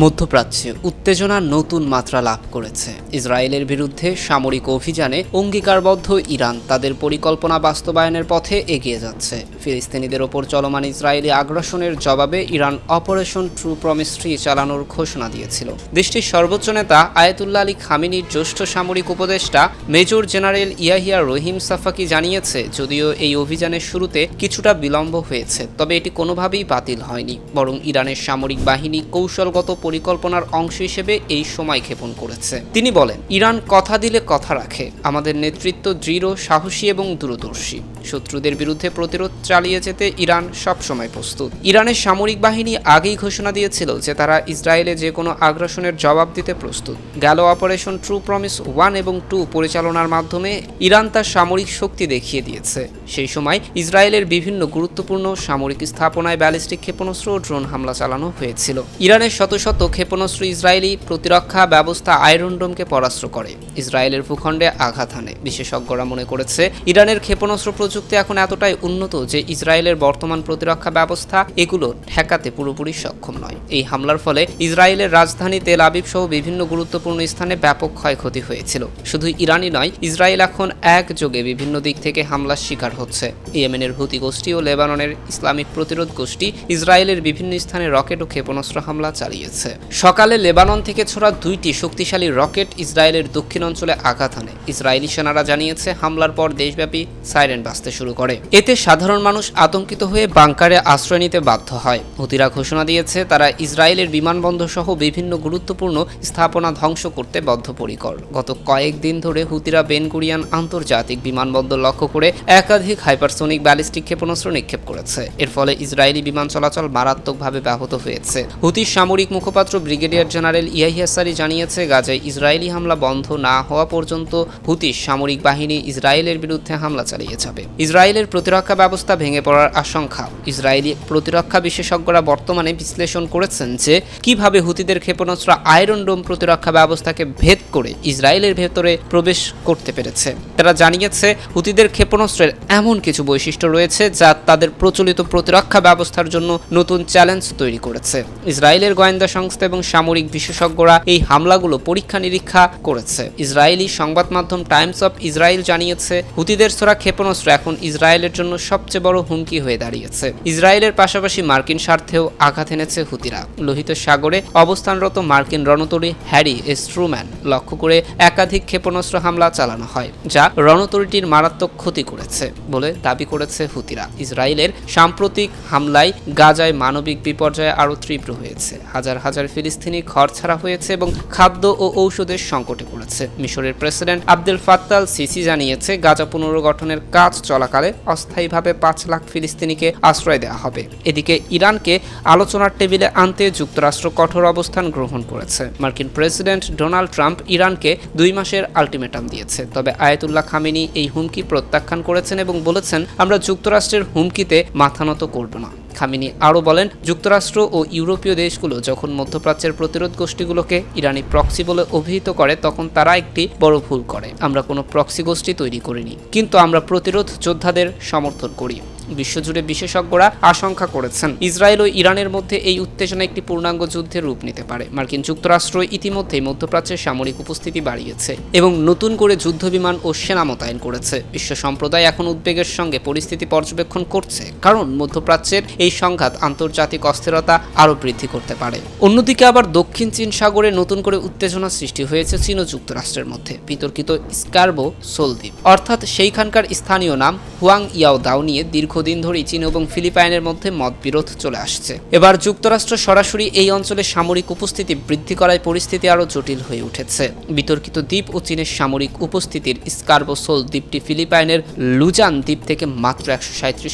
মধ্যপ্রাচ্যে উত্তেজনা নতুন মাত্রা লাভ করেছে। ইসরায়েলের বিরুদ্ধে সামরিক অভিযানে অঙ্গীকারবদ্ধ ইরান তাদের পরিকল্পনা বাস্তবায়নের পথে এগিয়ে যাচ্ছে। ফিলিস্তিনিদের ওপর চলমান ইসরায়েলি আগ্রাসনের জবাবে Iran Operation True Promise three চালানোর ঘোষণা দিয়েছিল। দেশটির সর্বোচ্চ নেতা আয়াতুল্লাহ আলী খামিনির জ্যেষ্ঠ সামরিক উপদেষ্টা major general Yahya Rahim Safavi জানিয়েছে, যদিও এই অভিযানের শুরুতে কিছুটা বিলম্ব হয়েছে, তবে এটি কোনোভাবেই বাতিল হয়নি, বরং ইরানের সামরিক বাহিনী কৌশলগত পরিকল্পনার অংশ হিসেবে এই সময় ক্ষেপণ করেছে। তিনি বলেন, ইরান কথা দিলে কথা রাখে। আমাদের নেতৃত্ব দৃঢ়, সাহসী এবং দূরদর্শী। শত্রুদের বিরুদ্ধে প্রতিরোধ চালিয়ে যেতে ইরান সবসময় প্রস্তুত। ইরানের সামরিক বাহিনী আগেই ঘোষণা দিয়েছিল যে তারা ইসরায়েলে যে কোনো আগ্রাসনের জবাব দিতে প্রস্তুত। গেল অপারেশন ট্রু প্রমিস ওয়ান এবং টু পরিচালনার মাধ্যমে ইরান তার সামরিক শক্তি দেখিয়ে দিয়েছে। সেই সময় ইসরায়েলের বিভিন্ন গুরুত্বপূর্ণ সামরিক স্থাপনায় ব্যালিস্টিক ক্ষেপণাস্ত্র ও ড্রোন হামলা চালানো হয়েছিল। ইরানের শত শত ক্ষেপণাস্ত্র ইসরায়েলি প্রতিরক্ষা ব্যবস্থা আয়রন ডোমকে পরাস্ত করে। ইসরায়েলের ভূখণ্ডে আঘাত হানে। বিশেষজ্ঞরা মনে করেছে, ইরানের ক্ষেপণাস্ত্র প্রযুক্তি এখন এতটাই উন্নত যে ইসরায়েলের বর্তমান প্রতিরক্ষা ব্যবস্থা এগুলো ঠেকাতে পুরোপুরি সক্ষম নয়। এই হামলার ফলে ইসরায়েলের রাজধানী তেল আবিব সহ বিভিন্ন গুরুত্বপূর্ণ স্থানে ব্যাপক ক্ষয়ক্ষতি হয়েছিল। শুধু ইরানই নয়, ইসরায়েল এখন একযোগে বিভিন্ন দিক থেকে হামলার শিকার হচ্ছে। ইয়েমেনের হুতি গোষ্ঠী ও লেবাননের ইসলামিক প্রতিরোধ গোষ্ঠী ইসরায়েলের বিভিন্ন স্থানে রকেট ও ক্ষেপণাস্ত্র হামলা চালিয়েছে। সকালে লেবানন থেকে ছোড়া দুইটি শক্তিশালী রকেট ইসরায়েলের দক্ষিণ অঞ্চলে আঘাত হানে। ইসরায়েলি সেনারা জানিয়েছে, হামলার পর দেশব্যাপী সাইরেন বাজতে শুরু করে। এতে সাধারণ মানুষ আতঙ্কিত হয়ে বাংকারে আশ্রয় নিতে বাধ্য হয়। হুতিরা ঘোষণা দিয়েছে, তারা ইসরায়েলের বিমানবন্দর সহ বিভিন্ন গুরুত্বপূর্ণ স্থাপনা ধ্বংস করতে বদ্ধপরিকর। গত কয়েকদিন ধরে হুতিরা বেনগুরিয়ান আন্তর্জাতিক বিমানবন্দর লক্ষ্য করে একাধিক হাইপারসোনিক ব্যালিস্টিক ক্ষেপণাস্ত্র নিক্ষেপ করেছে। এর ফলে ইসরায়েলি বিমান চলাচল মারাত্মকভাবে ব্যাহত হয়েছে। হুতির সামরিক মুখপাত্র ব্রিগেডিয়ার জেনারেল ইয়াহিয়াসারি জানিয়েছে, গাজায় ইসরায়েলি হামলা বন্ধ না হওয়া পর্যন্ত হুতির সামরিক বাহিনী ইসরায়েলের বিরুদ্ধে হামলা চালিয়ে যাবে। ইসরায়েলের প্রতিরক্ষা ব্যবস্থা ভেঙে পড়ার আশঙ্কা। ইসরায়েলি প্রতিরক্ষা বিশেষজ্ঞরা বর্তমানে বিশ্লেষণ করেছেন যে, কীভাবে হুতিদের ক্ষেপণাস্ত্র আয়রন ডোম প্রতিরক্ষা ব্যবস্থাকে ভেদ করে ইসরায়েলের ভেতরে প্রবেশ করতে পেরেছে। তারা জানিয়েছে, হুতিদের ক্ষেপণাস্ত্রের এমন কিছু বৈশিষ্ট্য রয়েছে যা তাদের প্রচলিত প্রতিরক্ষা ব্যবস্থার জন্য নতুন চ্যালেঞ্জ তৈরি করেছে। ইসরায়েলের গোয়েন্দা সংস্থা এবং সামরিক বিশেষজ্ঞরা এই হামলাগুলো পরীক্ষা নিরীক্ষা করেছে। ইসরায়েলি সংবাদ মাধ্যম টাইমস অফ ইসরায়েল জানিয়েছে, হুতিদের ছোড়া ক্ষেপণাস্ত্র এখন ইসরায়েলের জন্য সবচেয়ে বড় হুমকি হয়ে দাঁড়িয়েছে। ইসরায়েলের পাশাপাশি মার্কিন স্বার্থেও আঘাত এনেছে হুতিরা। লোহিত সাগরে অবস্থানরত মার্কিন রণতরী হ্যারি স্ট্রুম্যান লক্ষ্য করে একাধিক ক্ষেপণাস্ত্র হামলা চালানো হয়, যা রণতরীটির মারাত্মক ক্ষতি করেছে বলে দাবি করেছে হুতিরা। ইসরায়েলের সাম্প্রতিক হামলায় গাজায় মানবিক বিপর্যয় আরও তীব্র হয়েছে। হাজার হাজার ফিলিস্তিনি ঘর ছাড়া হয়েছে এবং খাদ্য ও ঔষধের সংকটে পড়েছে। মিশরের প্রেসিডেন্ট আব্দুল ফাত্তাল সিসি জানিয়েছে, গাজা পুনর্গঠনের কাজ চলাকালে অস্থায়ীভাবে পাঁচ লাখ ফিলিস্তিনিকে আশ্রয় দেওয়া হবে। এদিকে ইরানকে আলোচনার টেবিলে আনতে যুক্তরাষ্ট্র কঠোর অবস্থান গ্রহণ করেছে। মার্কিন প্রেসিডেন্ট ডোনাল্ড ট্রাম্প ইরানকে দুই মাসের আলটিমেটাম দিয়েছে। তবে আয়াতুল্লাহ খামিনি এই হুমকি প্রত্যাখ্যান করেছেন এবং বলেছেন, আমরা যুক্তরাষ্ট্রের হুমকিতে মাথা নত করব না। খামিনি আরও বলেন, যুক্তরাষ্ট্র ও ইউরোপীয় দেশগুলো যখন মধ্যপ্রাচ্যের প্রতিরোধ গোষ্ঠীগুলোকে ইরানি প্রক্সি বলে অভিহিত করে, তখন তারা একটি বড় ভুল করে। আমরা কোনো প্রক্সি গোষ্ঠী তৈরি করিনি, কিন্তু আমরা প্রতিরোধ যোদ্ধাদের সমর্থন করি। বিশ্বজুড়ে বিশেষজ্ঞরা আশঙ্কা করেছেন। ইসরায়েল ও ইরানের মধ্যে এই উত্তেজনা একটি পূর্ণাঙ্গ যুদ্ধের রূপ নিতে পারে। মার্কিন যুক্তরাষ্ট্র ইতিমধ্যেই মধ্যপ্রাচ্যের সামরিক উপস্থিতি বাড়িয়েছে এবং নতুন করে যুদ্ধবিমান ও সেনা মোতায়েন করেছে। বিশ্ব সম্প্রদায় এখন উদ্বেগের সঙ্গে পরিস্থিতি পর্যবেক্ষণ করছে, কারণ মধ্যপ্রাচ্যের এই সংঘাত আন্তর্জাতিক অস্থিরতা আরও বৃদ্ধি করতে পারে। অন্যদিকে আবার দক্ষিণ চীন সাগরে নতুন করে উত্তেজনা সৃষ্টি হয়েছে চীন ও যুক্তরাষ্ট্রের মধ্যে। বিতর্কিত স্কার্বো সোলদ্বীপ। অর্থাৎ সেইখানকার স্থানীয় নাম হুয়াং ইয়াও দাও নিয়ে দীর্ঘদিন ধরেই চীন এবং ফিলিপাইনের মধ্যে মতবিরোধ চলে আসছে। এবার যুক্তরাষ্ট্র সরাসরি এই অঞ্চলে সামরিক উপস্থিতি বৃদ্ধি করায় পরিস্থিতি আরও জটিল হয়ে উঠেছে। বিতর্কিত দ্বীপ ও চীনের সামরিক উপস্থিতির স্কার্বো সোল দ্বীপটি ফিলিপাইনের লুজান দ্বীপ থেকে মাত্র একশো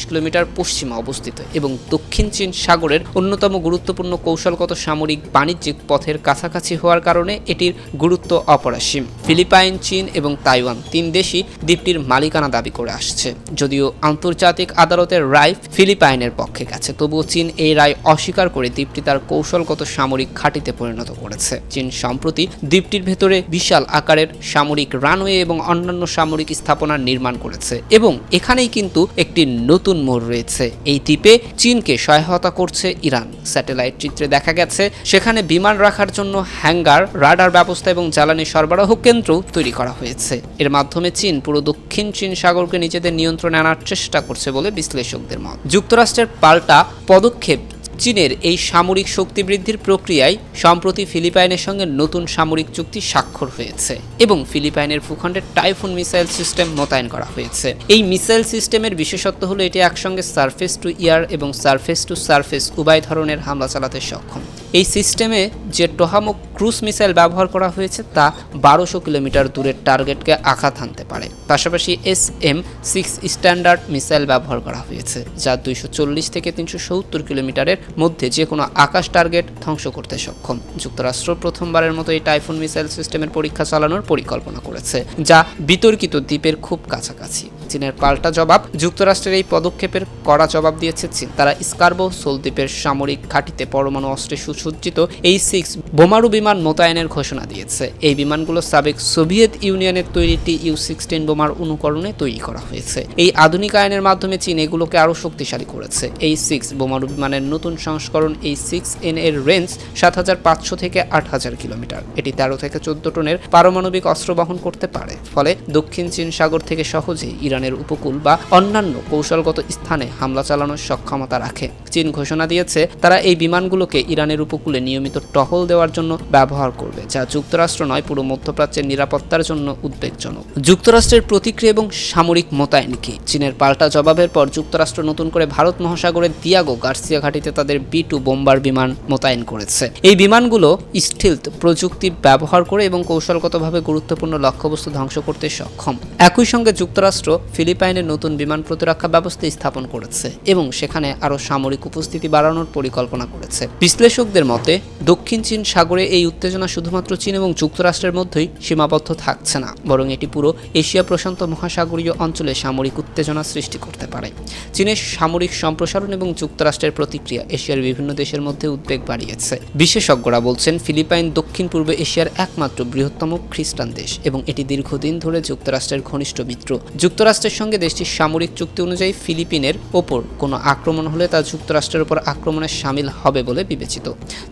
কিলোমিটার পশ্চিমে অবস্থিত এবং দক্ষিণ চীন সাগরের অন্যতম গুরুত্বপূর্ণ কৌশলগত সামরিক বাণিজ্যিক পথের কাছাকাছি হওয়ার কারণে এটির গুরুত্ব অপরাসীম। ফিলিপাইন, চীন এবং তাইওয়ান তিন দেশই দ্বীপটির মালিকানা দাবি করে আসছে। যদিও আন্তর্জাতিক আদালত আদালতের রায় ফিলিপাইনের পক্ষে গেছে। তবুও চীন এই রায় অস্বীকার করে দ্বীপটি তার কৌশলগত সামরিক ঘাঁটিতে পরিণত করেছে। চীন সম্প্রতি দ্বীপটির ভেতরে বিশাল আকারের সামরিক রানওয়ে এবং অন্যান্য সামরিক স্থাপনার নির্মাণ করেছে এবং এখানেই কিন্তু একটি নতুন মোড় রয়েছে। এই দ্বীপে চীনকে সহায়তা করছে ইরান। স্যাটেলাইট চিত্রে দেখা গেছে, সেখানে বিমান রাখার জন্য হ্যাঙ্গার, রাডার ব্যবস্থা এবং জ্বালানি সরবরাহ কেন্দ্র তৈরি করা হয়েছে। এর মাধ্যমে চীন পুরো দক্ষিণ চীন সাগরকে নিজেদের নিয়ন্ত্রণে আনার চেষ্টা করছে বলে বিশ্লেষকদের মত। যুক্তরাষ্ট্রের পাল্টা পদক্ষেপ চীনের এই সামরিক শক্তি বৃদ্ধির প্রক্রিয়ায় সম্প্রতি ফিলিপাইনের সঙ্গে নতুন সামরিক চুক্তি স্বাক্ষর হয়েছে এবং ফিলিপাইনের ভূখণ্ডের টাইফুন মিসাইল সিস্টেম মোতায়েন করা হয়েছে। এই মিসাইল সিস্টেমের বিশেষত্ব হলো এটি একসঙ্গে সারফেস টু ইয়ার এবং সারফেস টু সারফেস উভয় ধরনের হামলা চালাতে সক্ষম। এই সিস্টেমে যে টোহামো ক্রুজ মিসাইল ব্যবহার করা হয়েছে, তা বারোশো কিলোমিটার দূরের টার্গেটকে আঘাত হানতে পারে। পাশাপাশি S M six standard missile ব্যবহার করা হয়েছে, যা দুইশো চল্লিশ থেকে তিনশো সত্তর কিলোমিটারের মধ্যে যে কোনো আকাশ টার্গেট ধ্বংস করতে সক্ষম। যুক্তরাষ্ট্র প্রথমবারের মতো এই টাইফুন মিসাইল সিস্টেমের পরীক্ষা চালানোর পরিকল্পনা করেছে, যা বিতর্কিত দ্বীপের খুব কাছাকাছি। চীনের পাল্টা জবাব, যুক্তরাষ্ট্রের এই পদক্ষেপের কড়া জবাব দিয়েছে চীন। তারা স্কার্বো সোল দ্বীপের সামরিক ঘাঁটিতে পরমাণু অস্ত্রে সুসজ্জিত এই সিক্স বোমারু বিমান মোতায়েনের ঘোষণা দিয়েছে। এই বিমানগুলো সাবেক সোভিয়েত ইউনিয়নের তৈরি টি ইউ সিক্সটিন বোমার অনুকরণে তৈরি করা হয়েছে। এই আধুনিকায়নের মাধ্যমে চীন এগুলোকে আরও শক্তিশালী করেছে। এই সিক্স বোমারু বিমানের নতুন সংস্করণ এই সিক্স এন এর রেঞ্জ সাত হাজার পাঁচশো থেকে আট হাজার কিলোমিটার। এটি তেরো থেকে চোদ্দ টনের পারমাণবিক অস্ত্র বহন করতে পারে। ফলে দক্ষিণ চীন সাগর থেকে সহজেই ইরানের উপকূল বা অন্যান্য কৌশলগত স্থানে হামলা চালানোর সক্ষমতা রাখে। চীন ঘোষণা দিয়েছে, তারা এই বিমানগুলোকে ইরানের উপকূলে নিয়মিত টহল দেওয়ার জন্য ব্যবহার করবে, যা যুক্তরাষ্ট্র নয়, পুরো মধ্যপ্রাচ্যের নিরাপত্তার জন্য উদ্বেগজনক। যুক্তরাষ্ট্রের প্রতিক্রিয়া এবং সামরিক মোতায়েন কি? চীনের পাল্টা জবাবের পর যুক্তরাষ্ট্র নতুন করে ভারত মহাসাগরের দিয়াগো গার্সিয়া ঘাটিতে তাদের বি টু বোম্বার বিমান মোতায়েন করেছে। এই বিমানগুলো স্টিলথ প্রযুক্তি ব্যবহার করে এবং কৌশলগতভাবে গুরুত্বপূর্ণ লক্ষ্যবস্তু ধ্বংস করতে সক্ষম। একই সঙ্গে যুক্তরাষ্ট্র ফিলিপাইনের নতুন বিমান প্রতিরক্ষা ব্যবস্থা স্থাপন করেছে এবং সেখানে আরও সামরিক উপস্থিতি বাড়ানোর পরিকল্পনা করেছে। বিশ্লেষকদের মতে, দক্ষিণ চীন সাগরে এই উত্তেজনা শুধুমাত্র চীন এবং যুক্তরাষ্ট্রের মধ্যেই সীমাবদ্ধ থাকছে না, বরং এটি পুরো এশিয়া প্রশান্ত মহাসাগরীয় অঞ্চলে সামরিক উত্তেজনা সৃষ্টি করতে পারে। চীনের সামরিক সম্প্রসারণ এবং যুক্তরাষ্ট্রের প্রতিক্রিয়া এশিয়ার বিভিন্ন দেশের মধ্যে উদ্বেগ বাড়িয়েছে। বিশেষজ্ঞরা বলছেন, ফিলিপাইন দক্ষিণ পূর্ব এশিয়ার একমাত্র বৃহত্তম খ্রিস্টান দেশ এবং এটি দীর্ঘদিন ধরে যুক্তরাষ্ট্রের ঘনিষ্ঠ মিত্র। যুক্তরাষ্ট্রের সঙ্গে দেশটির সামরিক চুক্তি অনুযায়ী ফিলিপিনের ওপর কোনো আক্রমণ হলে তা যুক্তরাষ্ট্রের ওপর আক্রমণে সামিল হবে বলে বিবেচিত।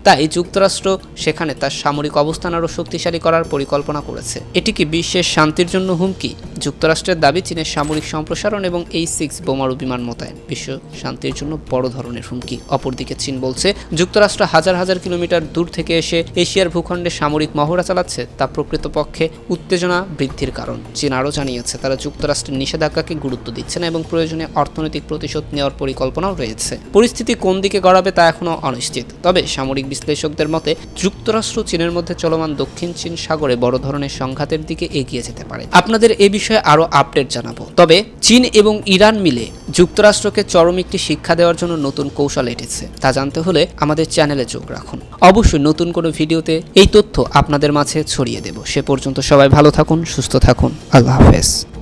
তাই যুক্তরাষ্ট্র সেখানে তার সামরিক অবস্থান আরও শক্তিশালী করার পরিকল্পনা করেছে। এটি কি বিশ্বের শান্তির জন্য হুমকি? যুক্তরাষ্ট্রের দাবি, চীনের সামরিক সম্প্রসারণ এবং এই সিক্স বোমারু বিমান মোতায়েন বিশ্ব শান্তির জন্য বড় ধরনের হুমকি। অপরদিকে চীন বলছে, যুক্তরাষ্ট্র হাজার হাজার কিলোমিটার দূর থেকে এসে এশিয়ার ভূখণ্ডে সামরিক মহড়া চালাচ্ছে। তা প্রকৃতপক্ষে উত্তেজনা বৃদ্ধির কারণ। চীন আরও জানিয়েছে, তারা যুক্তরাষ্ট্রের নিষেধাজ্ঞাকে গুরুত্ব দিচ্ছে না এবং প্রয়োজনে অর্থনৈতিক প্রতিশোধ নেওয়ার পরিকল্পনাও রয়েছে। পরিস্থিতি কোন দিকে গড়াবে তা এখনও অনিশ্চিত। তবে সামরিক বিশ্লেষকদের মতে, যুক্তরাষ্ট্র চীনের মধ্যে চলমান দক্ষিণ চীন সাগরে বড় ধরনের সংঘাতের দিকে এগিয়ে যেতে পারে। আপনাদের এ বিষয়ে আরও আপডেট জানাব। তবে চীন এবং ইরান মিলে যুক্তরাষ্ট্রকে চরম একটি শিক্ষা দেওয়ার জন্য নতুন কৌশল এটেছে। তা জানতে হলে আমাদের চ্যানেলে চোখ রাখুন। অবশ্যই নতুন কোনো ভিডিওতে এই তথ্য আপনাদের মাঝে ছড়িয়ে দেব। সে পর্যন্ত সবাই ভালো থাকুন, সুস্থ থাকুন। আল্লাহ হাফেজ।